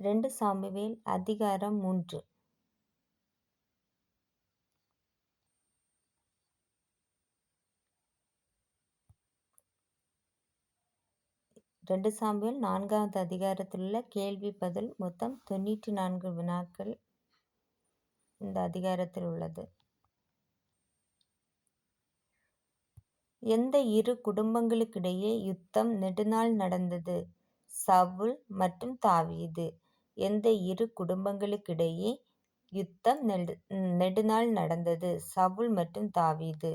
ரெண்டு சாமுவேல் அதிகாரம் மூன்று. ரெண்டு சாமுவேல் நான்காவது அதிகாரத்தில் உள்ள கேள்வி பதில் மொத்தம் தொண்ணூற்றி நான்கு வினாக்கள் இந்த அதிகாரத்தில் உள்ளது. எந்த இரு குடும்பங்களுக்கிடையே யுத்தம் நெடுநாள் நடந்தது? சவுல் மற்றும் தாவீது. எந்த இரு குடும்பங்களுக்கிடையே யுத்தம் நெடு நெடுநாள் நடந்தது. சவுல் மற்றும் தாவீது.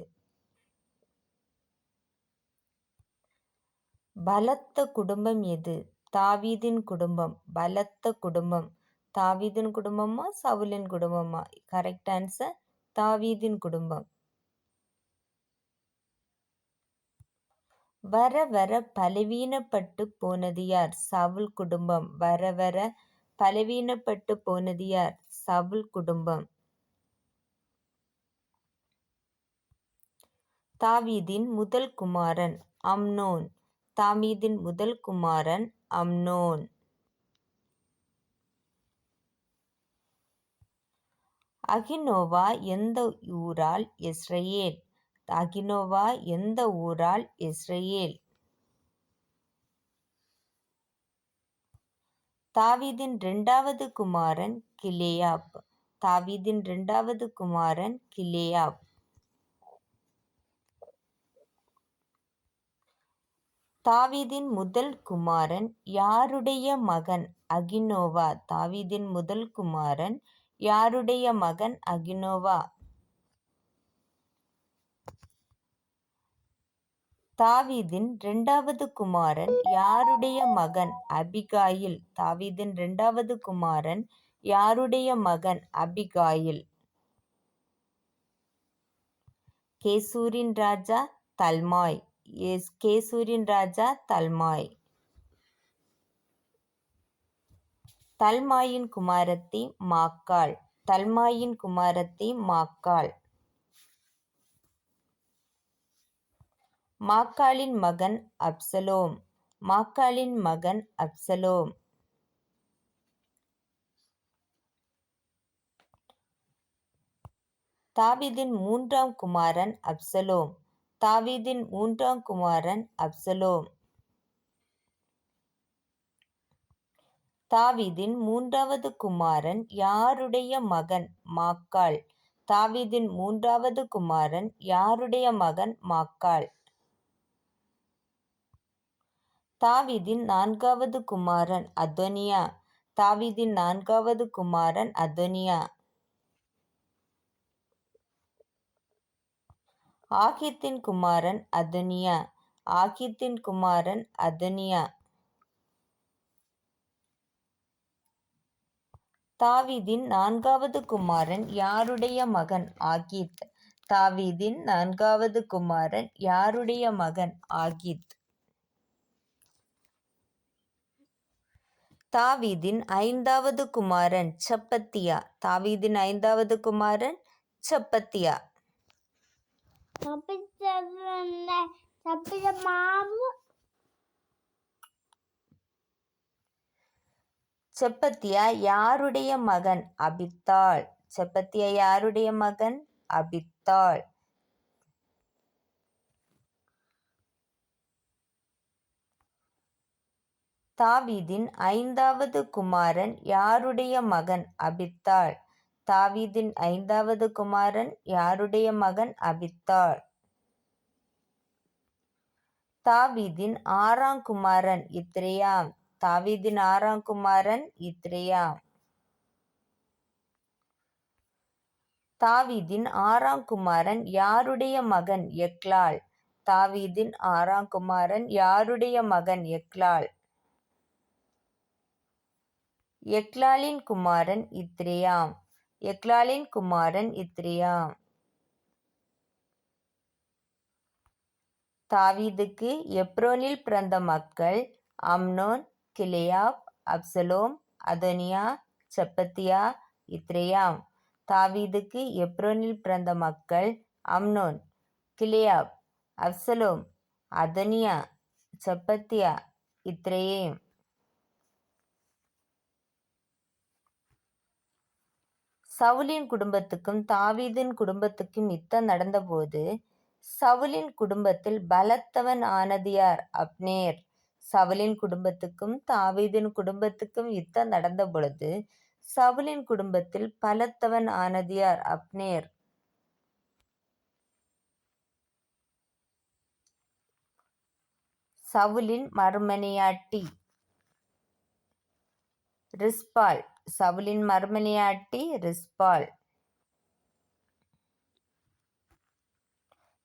பலத்த குடும்பம் எது? தாவீதின் குடும்பம். பலத்த குடும்பம். தாவீதின் குடும்பமா? சவுலின் குடும்பமா? கரெக்ட் ஆன்சர் தாவீதின் குடும்பம். வர வர பலவீனப்பட்டு போனது யார்? சவுல் குடும்பம். வர வர பலவீனப்பட்டு போனது யார்? சவுல் குடும்பம். தாவீதின் முதல் குமாரன் அம்னோன். தாவீதின் முதல் குமாரன் அம்னோன். அகினோவா எந்த ஊரால்? இஸ்ரேல் அகினோவா எந்த ஊரால்? இஸ்ரேல் தாவீதின் இரண்டாவது குமாரன் கிலேயாப். தாவீதின் இரண்டாவது குமாரன் கிலேயாப். தாவீதின் முதல் குமாரன் யாருடைய மகன் அகினோவா? தாவீதின் முதல் குமாரன் யாருடைய மகன் அகினோவா? தாவீதின் இரண்டாவது குமாரன் யாருடைய மகன் அபிகாயில்? தாவீதின் இரண்டாவது குமாரன் யாருடைய மகன் அபிகாயில்? கேசூரின் ராஜா தல்மாய். எஸ் கேசூரின் ராஜா தல்மாய். தல்மாயின் குமாரத்தி மாக்காள். தல்மாயின் குமாரத்தி மாக்காள். மாக்காளின் மகன் அப்சலோம். மாக்காளின் மகன் அப்சலோம். தாவீதின் மூன்றாம் குமாரன் அப்சலோம். தாவீதின் மூன்றாம் குமாரன் அப்சலோம். தாவீதின் மூன்றாவது குமாரன் யாருடைய மகன் மாக்காள் தாவீதின் மூன்றாவது குமாரன் யாருடைய மகன் மாக்காள் தாவீதின் நான்காவது குமாரன் அதோனியா. தாவீதின் நான்காவது குமாரன் அதோனியா. ஆகித்தின் குமாரன் அதோனியா. ஆகித்தின் குமாரன் அதோனியா. தாவீதின் நான்காவது குமாரன் யாருடைய மகன்? ஆகித். தாவீதின் நான்காவது குமாரன் யாருடைய மகன்? ஆகித். தாவீதின் ஐந்தாவது குமாரன் சப்பத்தியா. தாவீதின் ஐந்தாவது குமாரன் சப்பத்தியா. செப்பத்தியா யாருடைய மகன்? அபித்தாள். செப்பத்தியா யாருடைய மகன்? அபித்தாள். தாவீதின் ஐந்தாவது குமாரன் யாருடைய மகன் அபித்தாள்? தாவீதின் ஐந்தாவது குமாரன் யாருடைய மகன் அபித்தாள்? தாவீதின் ஆறாம் குமாரன் இத்ரேயாம். தாவீதின் ஆறாம் குமாரன் இத்ரேயாம். தாவீதின் ஆறாம் குமாரன் யாருடைய மகன் எக்லால் தாவீதின் ஆறாம் குமாரன் யாருடைய மகன் எக்லால் எக்லாலின் குமாரன் இத்ரியாம். எக்லாலின் குமாரன் இத்ரியாம். தாவீதுக்கு எப்ரோனில் பிறந்த மக்கள் அம்னோன் கிளியாப் அப்சலோம் அதோனியா செப்பத்தியா இத்ரேயாம். தாவீதுக்கு எப்ரோனில் பிறந்த மக்கள் அம்னோன் கிளியாப் அப்சலோம் அதோனியா செப்பத்தியா இத்ரேயம். சவுலின் குடும்பத்துக்கும் தாவீதின் குடும்பத்துக்கும் யுத்தம் நடந்தபோது சவுலின் குடும்பத்தில் பலத்தவன் ஆனது யார் அப்னேர் சவுலின் குடும்பத்துக்கும் தாவீதின் குடும்பத்துக்கும் யுத்தம் நடந்த பொழுது சவுலின் குடும்பத்தில் பலத்தவன் ஆனது யார் அப்னேர் சவுலின் மறுமனையாட்டி. ரிஸ்பால். சவுலின் மறுமனையாட்டி ரிஸ்பால்.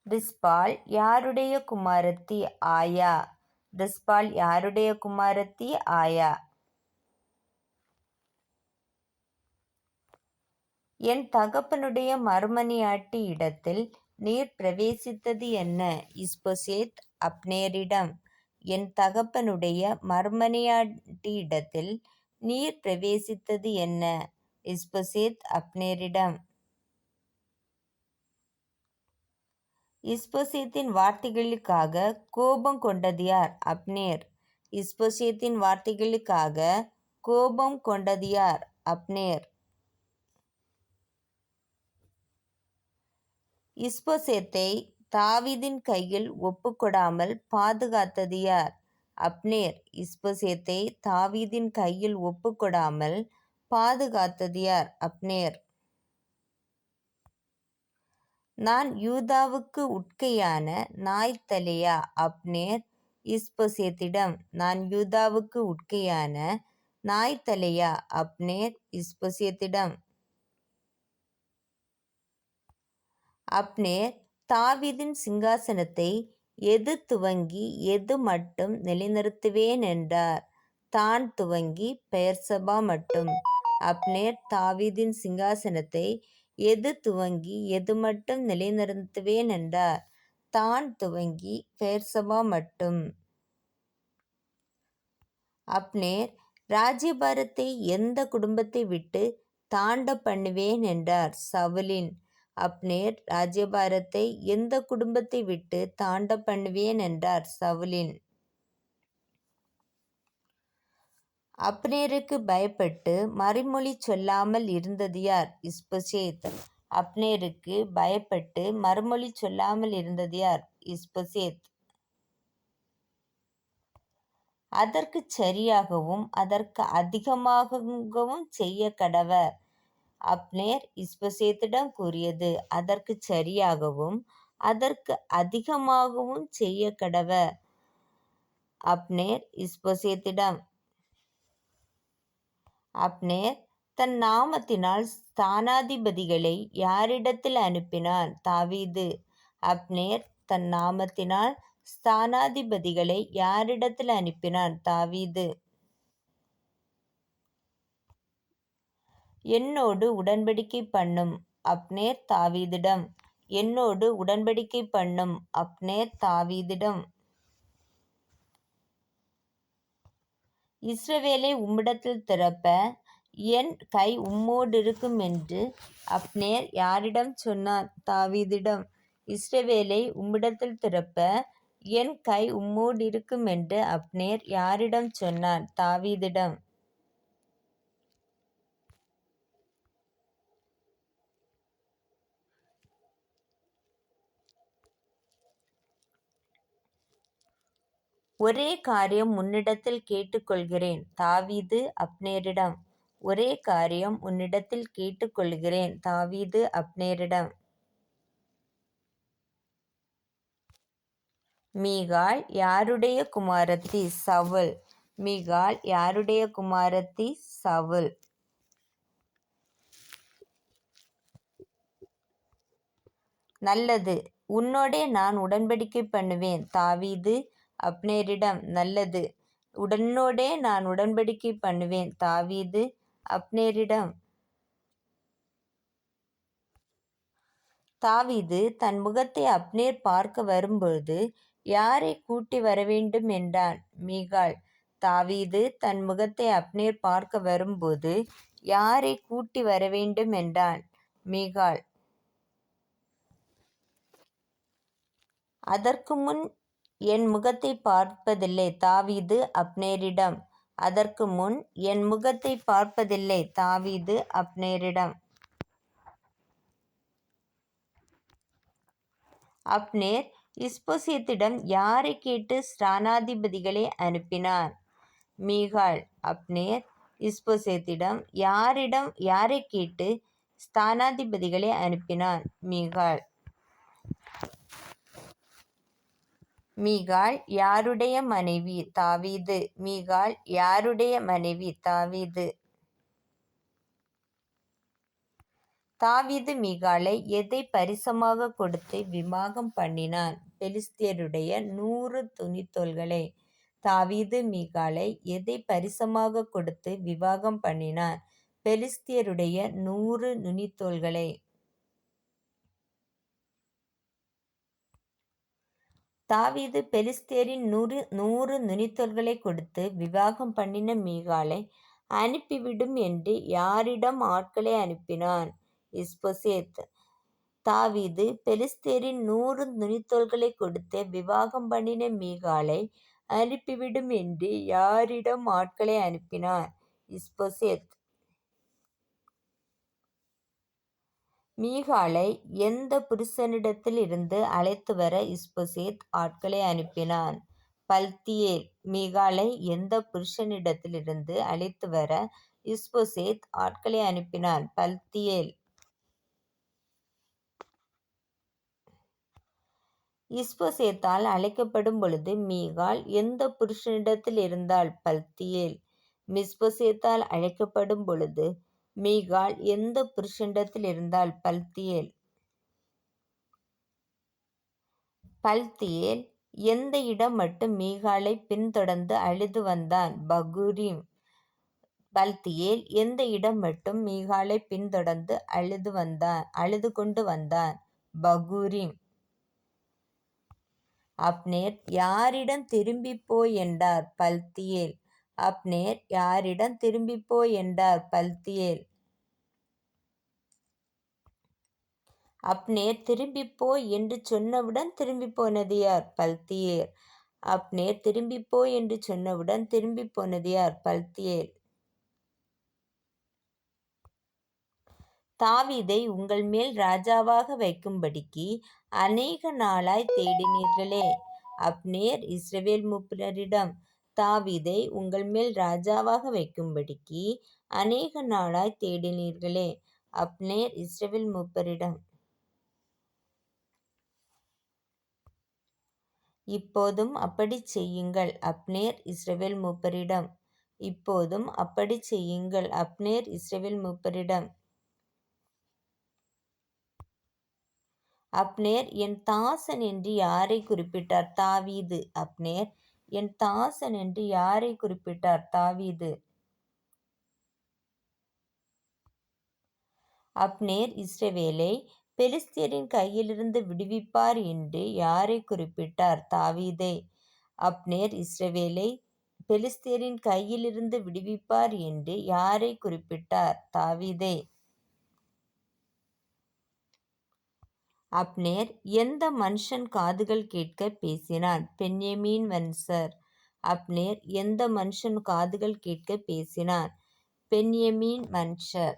ரிஸ்பால் யாருடைய குமாரத்தி ஆயா? ரிஸ்பால் யாருடைய குமாரத்தி ஆயா? என் தகப்பனுடைய மறுமணியாட்டி இடத்தில் நீர் பிரவேசித்தது என்ன? இஸ்போசேத் அப்னேரிடம் என் தகப்பனுடைய மறுமணியாட்டி இடத்தில் நீர் பிரவேசித்தது என்ன? இஸ்பொசேத் அப்னேரிடம். இஸ்போசேத்தின் வார்த்தைகளுக்காக கோபம் கொண்டது யார்? அப்னேர். இஸ்போசேத்தின் வார்த்தைகளுக்காக கோபம் கொண்டது யார்? அப்னேர். இஸ்போசேத்தை தாவிதின் கையில் ஒப்புக்கொடாமல் பாதுகாத்தது யார்? அப்னேர் இஸ்போசேத்தை தாவீதின் கையில் ஒப்புக்கொடாமல் பாதுகாத்தது யார் அப்னேர். நான் யூதாவுக்கு உட்கையான நாய்த்தலையா? அப்னேர் இஸ்பொசேத்திடம். நான் யூதாவுக்கு உட்கையான நாய்த்தலையா? அப்னேர் இஸ்பொசேத்திடம். அப்னேர் தாவிதின் சிங்காசனத்தை எது துவங்கி எது மட்டும் நிலைநிறுத்துவேன் என்றார். தான் துவங்கி பெயர்சபா மட்டும். அப்னேர் தாவிதின் சிங்காசனத்தை எது துவங்கி எது மட்டும் நிலைநிறுத்துவேன் என்றார். தான் துவங்கி பெயர்சபா மட்டும். அப்னேர் ராஜ்யபாரத்தை எந்த குடும்பத்தை விட்டு தாண்ட பண்ணுவேன் என்றார். சவுலின் அப்னேர் ராஜ்யபாரத்தை எந்த குடும்பத்தை விட்டு தாண்ட பண்ணுவேன் என்றார் சவுலின். அப்னேருக்கு பயப்பட்டு மறுமொழி சொல்லாமல் இருந்தது யார்? இஸ்பசேத். அப்னேருக்கு பயப்பட்டு மறுமொழி சொல்லாமல் இருந்தது யார்? இஸ்பசேத். அதற்கு சரியாகவும் அதற்கு அதிகமாகவும் செய்ய கடவர். அப்னேர் இஸ்பொசேத்திடம் கூறியது அதற்கு சரியாகவும் அதற்கு அதிகமாகவும் செய்ய கடவ அப்னேர் இஸ்பொசேத்திடம் அப்னேர் தன் நாமத்தினால் ஸ்தானாதிபதிகளை யாரிடத்தில் அனுப்பினான் தாவீது? அப்னேர் தன் நாமத்தினால் ஸ்தானாதிபதிகளை யாரிடத்தில் அனுப்பினான் தாவீது? என்னோடு உடன்படிக்கை பண்ணும் அப்னேர் தாவீதிடம். என்னோடு உடன்படிக்கை பண்ணும் அப்னேர் தாவீதிடம். இஸ்ரவேலை உம்மிடத்தில் திறப்ப என் கை உம்மோடிருக்கும் என்று அப்னேர் யாரிடம் சொன்னார்? தாவீதிடம். இஸ்ரவேலை உம்மிடத்தில் திறப்ப என் கை உம்மோடிருக்கும் என்று அப்னேர் யாரிடம் சொன்னார்? தாவீதிடம். ஒரே காரியம் உன்னிடத்தில் கேட்டுக்கொள்கிறேன். தாவீது அப்னேரிடம் ஒரே காரியம் உன்னிடத்தில் கேட்டுக்கொள்கிறேன். தாவீது அப்னேரிடம். மீகால் யாருடைய குமாரத்தி? சவுல். மீகால் யாருடைய குமாரத்தி? சவுல். நல்லது. உன்னோடே நான் உடன்படிக்கை பண்ணுவேன். தாவீது அப்னேரிடம் நல்லது. உடனோடே நான் உடன்படிக்கை பண்ணுவேன் தாவீது. அப்னேரிடம் தாவீது தன் முகத்தை அப்னேர் பார்க்க வரும்பொழுது யாரை கூட்டி வரவேண்டும்? என்றான் மீகாள். தாவீது தன் முகத்தை அப்னேர் பார்க்க வரும்போது யாரை கூட்டி வரவேண்டும்? என்றான் மீகாள். அதற்கு முன் என் முகத்தை பார்ப்பதில்லை தாவீது அப்னேரிடம். அதற்கு முன் என் முகத்தை பார்ப்பதில்லை தாவீது அப்னேரிடம். அப்னேர் இஸ்போசியத்திடம் யாரை கேட்டு ஸ்ரானாதிபதிகளை அனுப்பினார்? மீகாள் அப்னேர் இஸ்போசியத்திடம் யாரிடம் யாரை கேட்டு ஸ்தானாதிபதிகளை அனுப்பினான் மீகாள். மீகாள் யாருடைய மனைவி? தாவீது. மீகாள் யாருடைய மனைவி? தாவீது. தாவீது மீகாலை எதை பரிசமாக கொடுத்து விவாகம் பண்ணினான்? பெலிஸ்தியருடைய நூறு துணித்தோள்களை. தாவீது மீகாலை எதை பரிசமாக கொடுத்து விவாகம் பண்ணினான்? பெலிஸ்தியருடைய நூறு நுனித்தோள்களை. தாவீது பெலிஸ்தேரின் நூறு நூறு நுனித்தோல்களைக் கொடுத்து விவாகம் பண்ணின மீகாலை அனுப்பிவிடும் என்று யாரிடம் ஆட்களை அனுப்பினான்? இஸ்பொசேத். தாவீது பெலிஸ்தேரின் நூறு நுனித்தோல்களைக் கொடுத்து விவாகம் பண்ணின மீகாலை அனுப்பிவிடும் என்று யாரிடம் ஆட்களை அனுப்பினார் இஸ்போசேத். மீகாளை எந்த புருஷனிடத்தில் இருந்து அழைத்துவர இஸ்போசேத் ஆட்களை அனுப்பினான்? பல்த்தியேல் மீகாளை எந்த புருஷனிடத்திலிருந்து அழைத்துவர இஸ்போசேத் ஆட்களை அனுப்பினான்? பல்த்தியேல் இஸ்போசேத்தால் அழைக்கப்படும் பொழுது மீகாள் எந்த புருஷனிடத்தில் இருந்தாள் பல்த்தியேல் மிஸ்போசேத்தால் அழைக்கப்படும் பொழுது மீகாள் எந்த புருஷனிடத்தில் இருந்தாள் பல்தியேல் பல்தியேல் எந்த இடம் மட்டும் மீகாலை பின்தொடர்ந்து அழுது வந்தான் பகுரிம். பல்தியேல் எந்த இடம் மட்டும் மீகாலை பின்தொடர்ந்து அழுது வந்தான் அழுது கொண்டு வந்தான் பகுரிம். அப்னேர் யாரிடம் திரும்பி போய் என்றார் பல்தியேல் அப்னேர் யாரிடம் திரும்பி போய் என்றார் பல்தியேல் அப்னேர் திரும்பிப்போ என்று சொன்னவுடன் திரும்பிப் போனது யார் பல்த்தியேல் அப்னேர் திரும்பிப்போ என்று சொன்னவுடன் திரும்பி போனது யார் பல்த்தியேல் தாவீதை உங்கள் மேல் ராஜாவாக வைக்கும்படிக்கு அநேக நாளாய் தேடினீர்களே. அப்னேர் இஸ்ரவேல் மூப்பரிடம் தாவீதை உங்கள் மேல் ராஜாவாக வைக்கும்படிக்கு அநேக நாளாய் தேடினீர்களே. அப்னேர் இஸ்ரவேல் மூப்பரிடம் இப்போதும் அப்படிச் செய்யுங்கள் அப்னேர் இஸ்ரவேல் மூப்பரிடம். இப்போதும் அப்படிச் செய்யுங்கள் அப்னேர் இஸ்ரவேல் மூப்பரிடம். அப்னேர் என் தாசன் என்று யாரை குறிப்பிட்டார்? தாவீது. அப்னேர் என் தாசன் என்று யாரை குறிப்பிட்டார்? தாவீது. அப்னேர் இஸ்ரவேலை பெலிஸ்தியரின் கையிலிருந்து விடுவிப்பார் என்று யாரை குறிப்பிட்டார்? தாவீதை. அப்னேர் இஸ்ரவேலை பெலிஸ்தியரின் கையிலிருந்து விடுவிப்பார் என்று யாரை குறிப்பிட்டார்? தாவீதே. அப்னேர் எந்த மனுஷன் காதுகள் கேட்க பேசினான்? பென்யமீன் வன்சர் அப்னேர் எந்த மனுஷன் காதுகள் கேட்க பேசினான்? பென்யமீன் வம்சர்.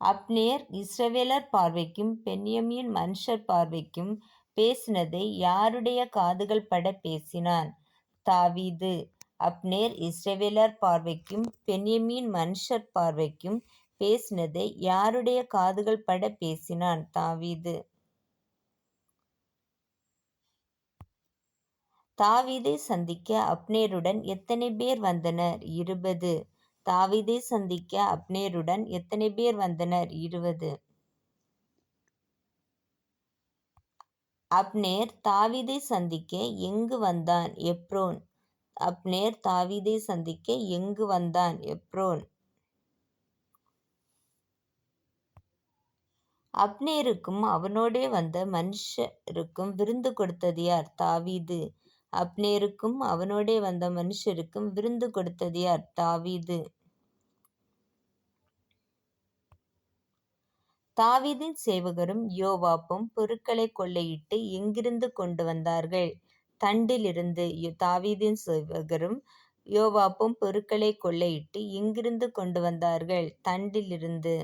அப்னேர் இஸ்ரவேலர் பார்வைக்கும் பென்யமீன் மனுஷர் பார்வைக்கும் பேசினதை யாருடைய காதுகள் பட பேசினான்? தாவீது. அப்னேர் இஸ்ரவேலர் பார்வைக்கும் பென்யமீன் மனுஷர் பார்வைக்கும் பேசினதை யாருடைய காதுகள் பட பேசினான்? தாவீது. தாவீதை சந்திக்க அப்னேருடன் எத்தனை பேர் வந்தனர்? இருபது. தாவீதை சந்திக்க அப்னேருடன் எத்தனை பேர் வந்தனர்? இருபது. அப்னேர் தாவீதை சந்திக்க எங்கு வந்தான்? எப்ரோன். அப்னேர் தாவீதை சந்திக்க எங்கு வந்தான்? எப்ரோன். அப்னேருக்கும் அவனோடே வந்த மனுஷருக்கும் விருந்து கொடுத்தது யார்? தாவீது. அப்னேருக்கும் அவனோடே வந்த மனுஷருக்கும் விருந்து கொடுத்தது யார்? தாவீது. தாவீதின் சேவகரும் யோவாப்பும் பொருட்களை கொள்ளையிட்டு எங்கிருந்து கொண்டு வந்தார்கள்? தண்டிலிருந்து தாவீதின் சேவகரும் யோவாப்பும் பொருட்களை கொள்ளையிட்டு எங்கிருந்து கொண்டு வந்தார்கள்? தண்டிலிருந்து.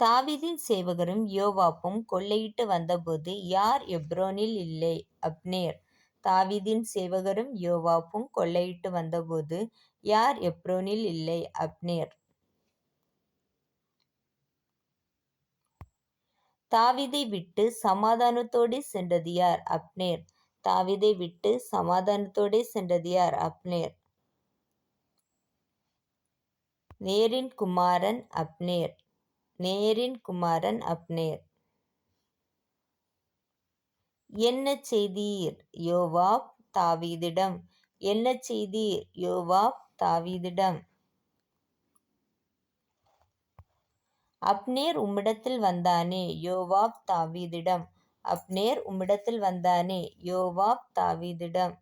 தாவிதின் சேவகரும் யோவாப்பும் கொள்ளையிட்டு வந்தபோது யார் எப்ரோனில் இல்லை? அப்னேர். தாவீதின் சேவகரும் யோவாப்பும் கொள்ளையிட்டு வந்தபோது யார் எப்ரோனில் இல்லை? அப்னேர். தாவிதை விட்டு சமாதானத்தோடே சென்றது யார்? அப்னேர். தாவிதை விட்டு சமாதானத்தோடே சென்றது யார்? அப்னேர். நேரின் குமாரன் அப்னேர். நேரின் குமாரன் அப்னேர். என்ன செய்தீர்? யோவாப் தாவீதிடம் என்ன செய்தீர்? யோவாப் தாவீதிடம் அப்னேர் உம்மிடத்தில் வந்தானே? யோவாப் தாவீதிடம் அப்னேர் உம்மிடத்தில் வந்தானே? யோவாப் தாவீதிடம்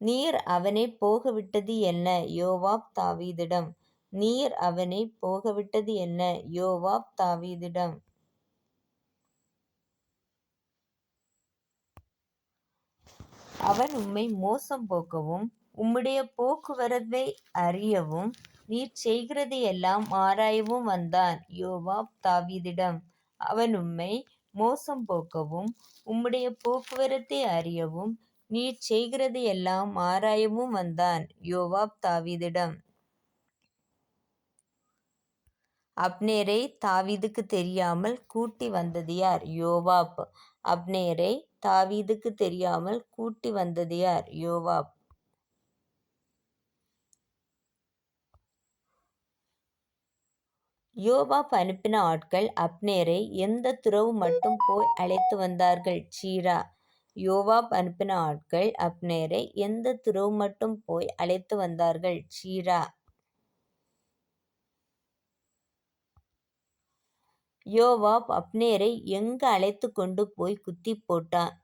நீர் அவனை போகவிட்டது என்ன? யோவாப் தாவீதிடம் நீர் அவனைப் போகவிட்டது என்ன? யோவாப் தாவீதிடம் அவன் உம்மை மோசம் போக்கவும் உம்முடைய போக்குவரத்தை அறியவும் நீர் செய்கிறதையெல்லாம் ஆராயவும் வந்தான். யோவாப் தாவீதிடம் அவன் உம்மை மோசம் போக்கவும் உம்முடைய போக்குவரத்தை அறியவும் நீர் செய்கிறதையெல்லாம் ஆராயவும் வந்தான். யோவாப் தாவீதிடம் அப்னேரை தாவீதுக்கு தெரியாமல் கூட்டி வந்தது யார்? யோவாப். அப்னேரை தாவீதுக்கு தெரியாமல் கூட்டி வந்தது யார்? யோவாப். யோவாப் அனுப்பின ஆட்கள் அப்னேரை எந்த துறவு மட்டும் போய் அழைத்து வந்தார்கள்? சீரா. யோவாப் அனுப்பின ஆட்கள் அப்னேரை எந்த துறவு மட்டும் போய் அழைத்து வந்தார்கள்? சீரா. யோவாப் அப்னேரை எங்கு அழைத்து கொண்டு போய் குத்தி போட்டான்?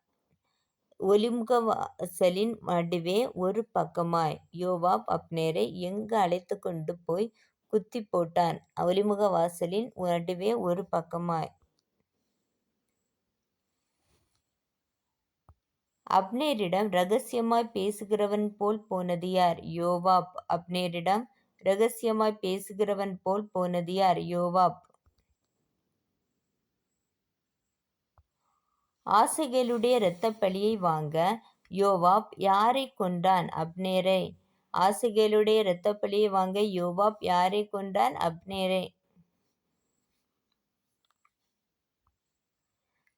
ஒலிமுகவாசலின் நடுவே ஒரு பக்கமாய். யோவாப் அப்னேரை எங்கு அழைத்து கொண்டு போய் குத்தி போட்டான்? ஒலிமுகவாசலின் நடுவே ஒரு பக்கமாய். அப்னேரிடம் ரகசியமாய் பேசுகிறவன் போல் போனது யார்? யோவாப். அப்னேரிடம் ரகசியமாய் பேசுகிறவன் போல் போனது யார்? யோவாப். ஆசகேலுடைய இரத்தப்பலியை வாங்க யோவாப் யாரைக் கொன்றான்? அப்னேரை. ஆசகேலுடைய இரத்தப்பலியை வாங்க யோவாப் யாரைக் கொன்றான்? அப்னேரை.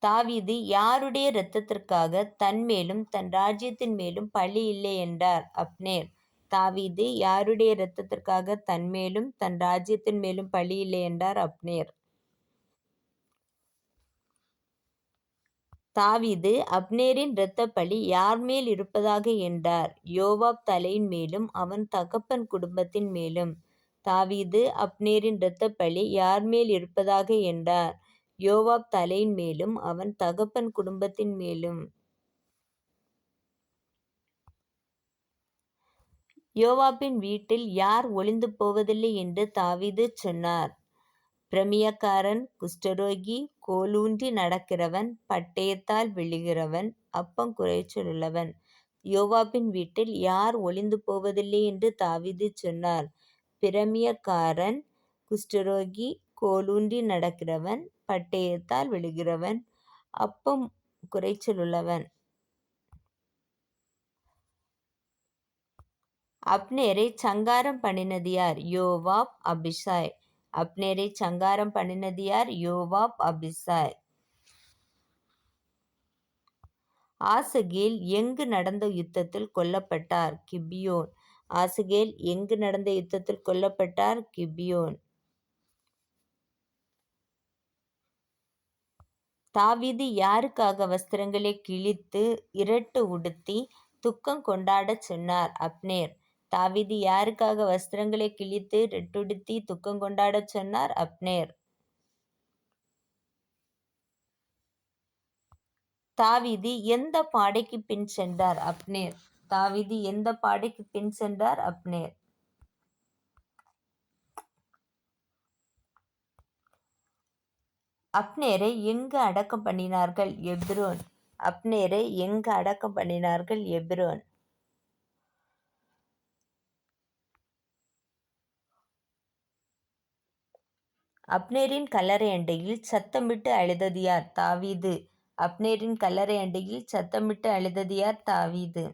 தாவீது யாருடைய இரத்தத்திற்காகத் தன்மேலும் தன் ராஜ்யத்தின் மேலும் பழி இல்லை என்றார்? அப்னேர். தாவீது யாருடைய இரத்தத்திற்காகத் தன்மேலும் தன் ராஜ்யத்தின் மேலும் பழி இல்லை என்றார்? அப்னேர். தாவீது அப்னேரின் இரத்தப்பழி யார்மேல் இருப்பதாக என்றார்? யோவாப் தலையின் மேலும் அவன் தகப்பன் குடும்பத்தின் மேலும். தாவீது அப்னேரின் இரத்தப்பழி யார்மேல் இருப்பதாக என்றார்? யோவாப் தலையின் மேலும் அவன் தகப்பன் குடும்பத்தின் மேலும். யோவாப்பின் வீட்டில் யார் ஒளிந்து போவதில்லை என்று தாவீது சொன்னார்? பிரமியக்காரன் குஷ்டரோகி கோலூன்றி நடக்கிறவன் பட்டயத்தால் விழுகிறவன் அப்பம் குறைச்சலுள்ளவன். யோவாபின் வீட்டில் யார் ஒளிந்து போவதில்லை என்று தாவீது சொன்னார்? பிரமியக்காரன் குஷ்டரோகி கோலூன்றி நடக்கிறவன் பட்டயத்தால் விழுகிறவன் அப்பம் குறைச்சலுள்ளவன். அப்னேரைச் சங்காரம் பண்ணினது யார்? யோவாப் அபிசாய். அப்னேரை சங்காரம் பண்ணினது யார்? யோவாப் அபிசாய். ஆசகேல் எங்கு நடந்த யுத்தத்தில் கொல்லப்பட்டார்? கிபியோன். ஆசகேல் எங்கு நடந்த யுத்தத்தில் கொல்லப்பட்டார்? கிபியோன். தாவிது யாருக்காக வஸ்திரங்களை கிழித்து இரட்டு உடுத்தி துக்கம் கொண்டாடச் சொன்னார்? அப்னேர். தாவீது யாருக்காக வஸ்திரங்களை கிழித்து ரெட்டுடுத்தி துக்கம் கொண்டாடச் சொன்னார்? அப்னேர். தாவிதி எந்த பாடைக்கு பின் சென்றார்? அப்னேர். தாவிதி எந்த பாடைக்கு பின் சென்றார்? அப்னேர். அப்னேரை எங்கு அடக்கம் பண்ணினார்கள்? எப்ரோன். அப்னேரை எங்கு அடக்கம் பண்ணினார்கள்? எப்ரோன். அப்னேரின் கல்லறை அண்டையில் சத்தமிட்டு அழுதது யார்? தாவீது. அப்னேரின் கல்லறை அண்டையில் சத்தமிட்டு அழுதது யார்? தாவீது.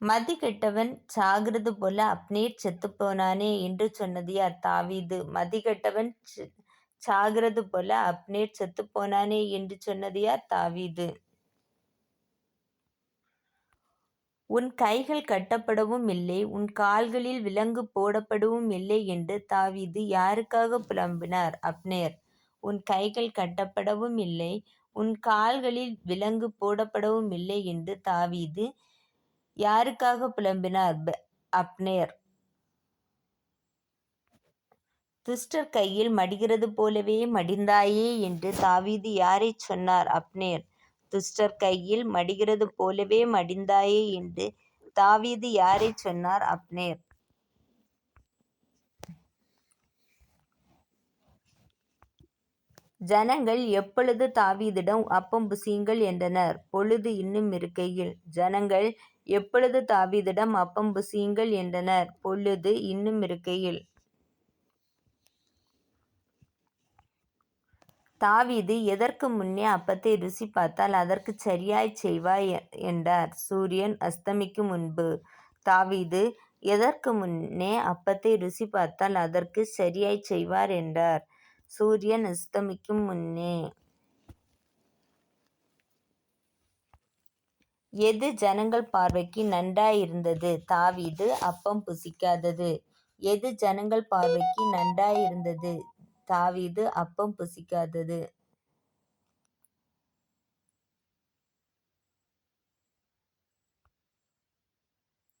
மதி கெட்டவன் சாகிறது போல அப்னேர் செத்துப்போனானே என்று சொன்னது யார்? தாவீது. மதி கெட்டவன் ச- சாகிறது போல அப்னேர் செத்துப்போனானே என்று சொன்னது யார்? தாவீது. உன் கைகள் கட்டப்படவும் இல்லை உன் கால்களில் விலங்கு போடப்படவும் இல்லை என்று தாவீது யாருக்காக புலம்பினார்? அப்னேர். உன் கைகள் கட்டப்படவும் இல்லை உன் கால்களில் விலங்கு போடப்படவும் இல்லை என்று தாவீது யாருக்காக புலம்பினார்? ப- அப்னேர். துஷ்டர் கையில் மடிகிறது போலவே மடிந்தாயே என்று தாவீது யாரைச் சொன்னார்? அப்னேர். துஷ்டர் கையில் மடிகிறது போலவே மடிந்தாயே என்று தாவீது யாரைச் சொன்னார்? அப்னேர். ஜனங்கள் எப்பொழுது தாவீதிடம் அப்பம் புசியுங்கள் என்றனர்? பொழுது இன்னும் இருக்கையில். ஜனங்கள் எப்பொழுது தாவீதிடம் அப்பம் புசியுங்கள் என்றனர்? பொழுது இன்னும் இருக்கையில். தாவீது எதற்கு முன்னே அப்பத்தை ருசி பார்த்தால் அதற்கு சரியாய்ச் செய்வாய் என்றார். சூரியன் அஸ்தமிக்கும் முன்பு தாவீது எதற்கு முன்னே அப்பத்தை ருசி பார்த்தால் அதற்கு சரியாய்ச் செய்வார் என்றார். சூரியன் அஸ்தமிக்கும் முன்னே. எது ஜனங்கள் பார்வைக்கு நன்றாயிருந்தது? தாவீது அப்பம் புசிக்காதது. எது ஜனங்கள் பார்வைக்கு நன்றாயிருந்தது? தாவீது அப்பம் புசிக்காதது.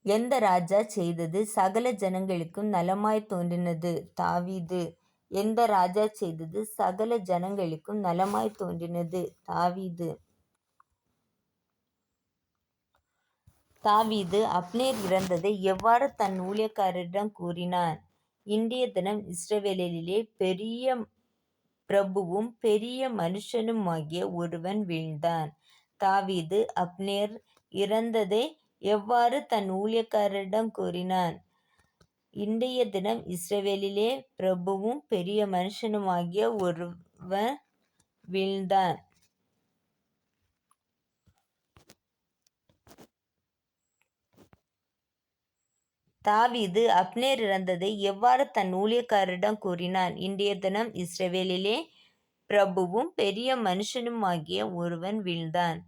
எந்த ராஜா செய்தது சகல ஜனங்களுக்கும் நலமாய் தோன்றினது? தாவீது. எந்த ராஜா செய்தது சகல ஜனங்களுக்கும் நலமாய் தோன்றினது? தாவீது. தாவீது அப்னேர் இறந்ததை எவ்வாறு தன் ஊழியக்காரரிடம் கூறினான்? இன்றைய தினம் இஸ்ரவேலிலே பெரிய பிரபுவும் பெரிய மனுஷனுமாகிய ஒருவன் வீழ்ந்தான். தாவீது அப்னேர் இறந்ததை எவ்வாறு தன் ஊழியக்காரரிடம் கூறினான்? இன்றைய தினம் இஸ்ரவேலிலே பிரபுவும் பெரிய மனுஷனுமாகிய ஒருவன் வீழ்ந்தான். தாவீது அப்னேர் இறந்ததை எவ்வாறு தன் ஊழியக்காரரிடம் கூறினான்? இன்றைய தினம் இஸ்ரேவேலிலே பிரபுவும் பெரிய மனுஷனுமாகிய ஒருவன் வீழ்ந்தான்.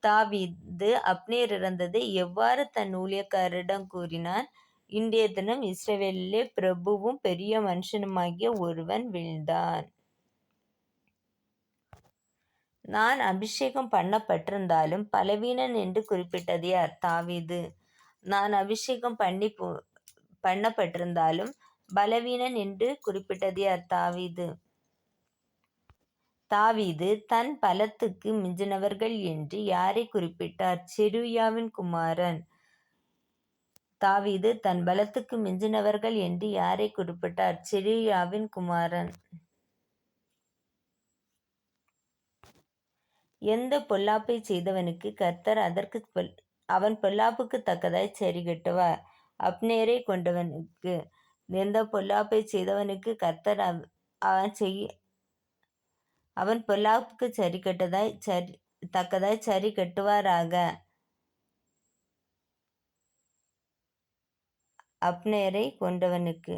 தாவீது அப்னேர் இறந்ததை எவ்வாறு தன் ஊழியக்காரரிடம் கூறினான்? இன்றைய தினம் இஸ்ரேவேலிலே பிரபுவும் பெரிய மனுஷனுமாகிய ஒருவன் வீழ்ந்தான். நான் அபிஷேகம் பண்ணப்பட்டிருந்தாலும் பலவீனன் என்று குறிப்பிட்டது யார்? தாவீது. நான் அபிஷேகம் பண்ணி போ- பண்ணப்பட்டிருந்தாலும் பலவீனன் என்று குறிப்பிட்டது யார் தாவீது. தாவீது தன் பலத்துக்கு மிஞ்சினவர்கள் என்று யாரை குறிப்பிட்டார்? செருயாவின் குமாரன். தாவீது தன் பலத்துக்கு மிஞ்சினவர்கள் என்று யாரை குறிப்பிட்டார்? செருயாவின் குமாரன். எந்த பொல்லாப்பை செய்தவனுக்கு கர்த்தர் அதற்கு பொல்- அவன் பொல்லாப்புக்கு தக்கதாய் சரி கட்டுவார் அப்னேரை கொண்டவனுக்கு எந்த பொல்லாப்பை செய்தவனுக்கு கர்த்தர் அவ- அவன் செய் அவன் பொல்லாப்புக்கு சரி கட்டதாய் சரி தக்கதாய் சரி கட்டுவாராக. அப்னேரை கொண்டவனுக்கு